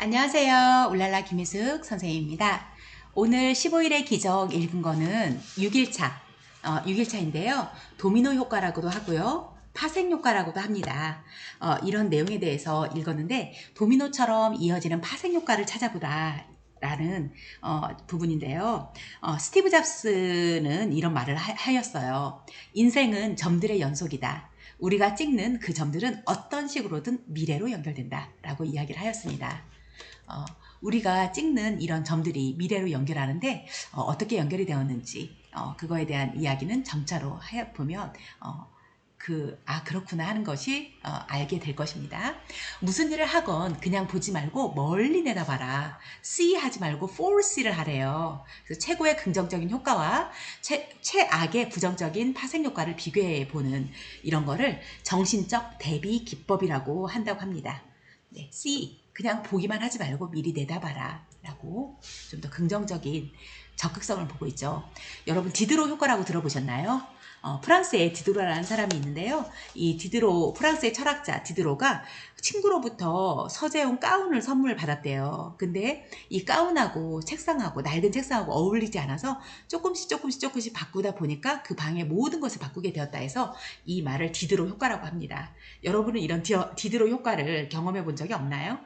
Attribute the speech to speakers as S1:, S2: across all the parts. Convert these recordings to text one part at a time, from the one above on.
S1: 안녕하세요. 울랄라 김희숙 선생님입니다. 오늘 15일의 기적 읽은 거는 6일차, 어, 6일차인데요. 도미노 효과라고도 하고요. 파생 효과라고도 합니다. 어, 이런 내용에 대해서 읽었는데 도미노처럼 이어지는 파생 효과를 찾아보라. 라는 어, 부분인데요. 어, 스티브 잡스는 이런 말을 하, 였어요 인생은 점들의 연속이다. 우리가 찍는 그 점들은 어떤 식으로든 미래로 연결된다. 라고 이야기를 하였습니다. 어, 우리가 찍는 이런 점들이 미래로 연결하는데 어, 떻게 연결이 되었는지 어, 그거에 대한 이야기는 점차로 해 보면 어, 그, 아, 그렇구나 하는 것이, 어, 알게 될 것입니다. 무슨 일을 하건 그냥 보지 말고 멀리 내다봐라. see 하지 말고 foresee를 하래요. 그래서 최고의 긍정적인 효과와 최, 최악의 부정적인 파생 효과를 비교해 보는 이런 거를 정신적 대비 기법이라고 한다고 합니다. 네, see. 그냥 보기만 하지 말고 미리 내다봐라 라고 좀 더 긍정적인 적극성을 보고 있죠. 여러분 디드로 효과라고 들어보셨나요? 어, 프랑스에 디드로라는 사람이 있는데요. 이 디드로 프랑스의 철학자 디드로가 친구로부터 서재용 가운을 선물 받았대요. 근데 이 가운하고 책상하고 낡은 책상하고 어울리지 않아서 조금씩 조금씩 조금씩 바꾸다 보니까 그 방의 모든 것을 바꾸게 되었다 해서 이 말을 디드로 효과라고 합니다. 여러분은 이런 디드로 효과를 경험해 본 적이 없나요?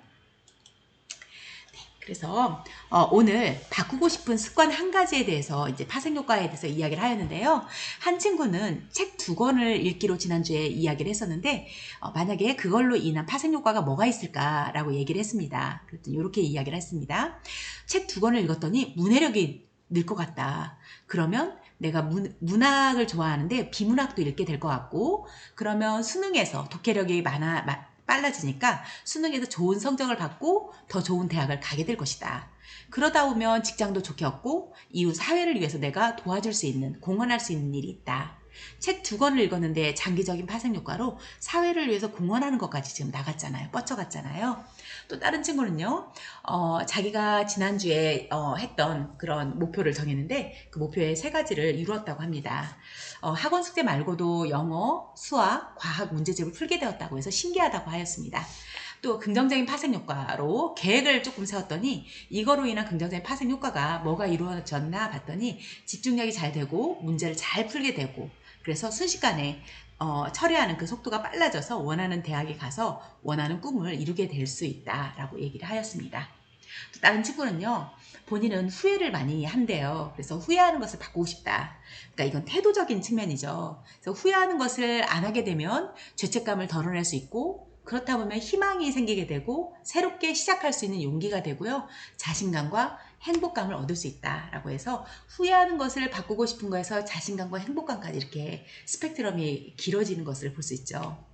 S1: 그래서 어, 오늘 바꾸고 싶은 습관 한 가지에 대해서 이제 파생 효과에 대해서 이야기를 하였는데요. 한 친구는 책 두 권을 읽기로 지난주에 이야기를 했었는데 어, 만약에 그걸로 인한 파생 효과가 뭐가 있을까라고 얘기를 했습니다. 그랬더니 이렇게 이야기를 했습니다. 책 두 권을 읽었더니 문해력이 늘 것 같다. 그러면 내가 문, 문학을 좋아하는데 비문학도 읽게 될 것 같고 그러면 수능에서 독해력이 많아 빨라지니까 수능에서 좋은 성적을 받고 더 좋은 대학을 가게 될 것이다. 그러다 보면 직장도 좋게 얻고 이후 사회를 위해서 내가 도와줄 수 있는, 공헌할 수 있는 일이 있다. 책 두 권을 읽었는데 장기적인 파생 효과로 사회를 위해서 공헌하는 것까지 지금 나갔잖아요. 뻗쳐갔잖아요. 또 다른 친구는요, 어, 자기가 지난주에 어, 했던 그런 목표를 정했는데 그 목표의 세 가지를 이루었다고 합니다. 어, 학원 숙제 말고도 영어, 수학, 과학 문제집을 풀게 되었다고 해서 신기하다고 하였습니다. 또 긍정적인 파생 효과로 계획을 조금 세웠더니 이거로 인한 긍정적인 파생 효과가 뭐가 이루어졌나 봤더니 집중력이 잘 되고 문제를 잘 풀게 되고 그래서 순식간에 어, 처리하는 그 속도가 빨라져서 원하는 대학에 가서 원하는 꿈을 이루게 될 수 있다라고 얘기를 하였습니다. 또 다른 친구는요, 본인은 후회를 많이 한대요. 그래서 후회하는 것을 바꾸고 싶다. 그러니까 이건 태도적인 측면이죠. 그래서 후회하는 것을 안 하게 되면 죄책감을 덜어낼 수 있고 그렇다 보면 희망이 생기게 되고 새롭게 시작할 수 있는 용기가 되고요. 자신감과 행복감을 얻을 수 있다라고 해서 후회하는 것을 바꾸고 싶은 거에서 자신감과 행복감까지 이렇게 스펙트럼이 길어지는 것을 볼 수 있죠.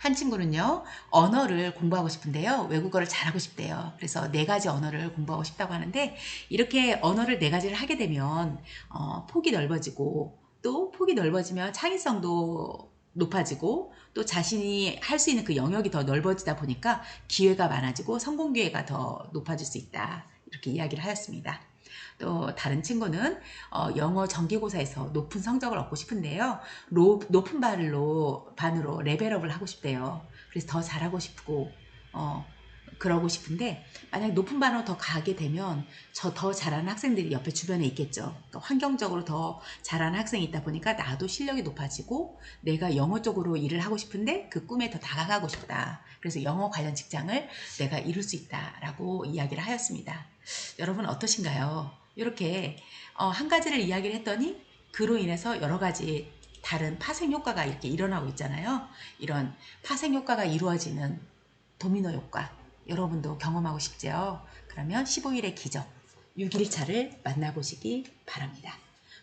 S1: 한 친구는요, 언어를 공부하고 싶은데요, 외국어를 잘하고 싶대요. 그래서 네 가지 언어를 공부하고 싶다고 하는데, 이렇게 언어를 네 가지를 하게 되면, 어, 폭이 넓어지고, 또 폭이 넓어지면 창의성도 높아지고 또 자신이 할 수 있는 그 영역이 더 넓어지다 보니까 기회가 많아지고 성공 기회가 더 높아질 수 있다. 이렇게 이야기를 하였습니다. 또 다른 친구는 어, 영어 정기고사에서 높은 성적을 얻고 싶은데요. 로, 높은 반으로, 반으로 레벨업을 하고 싶대요. 그래서 더 잘하고 싶고 어, 그러고 싶은데 만약 높은 반으로 더 가게 되면 저 더 잘하는 학생들이 옆에 주변에 있겠죠. 그러니까 환경적으로 더 잘하는 학생이 있다 보니까 나도 실력이 높아지고 내가 영어 쪽으로 일을 하고 싶은데 그 꿈에 더 다가가고 싶다. 그래서 영어 관련 직장을 내가 이룰 수 있다라고 이야기를 하였습니다. 여러분 어떠신가요? 이렇게 어, 한 가지를 이야기를 했더니 그로 인해서 여러 가지 다른 파생 효과가 이렇게 일어나고 있잖아요. 이런 파생 효과가 이루어지는 도미노 효과. 여러분도 경험하고 싶죠? 그러면 15일의 기적 6일차를 만나보시기 바랍니다.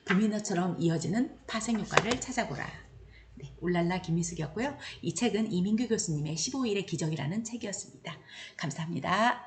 S1: 도미노처럼 이어지는 파생 효과를 찾아보라. 네, 울랄라 김미숙이었고요. 이 책은 이민규 교수님의 15일의 기적이라는 책이었습니다. 감사합니다.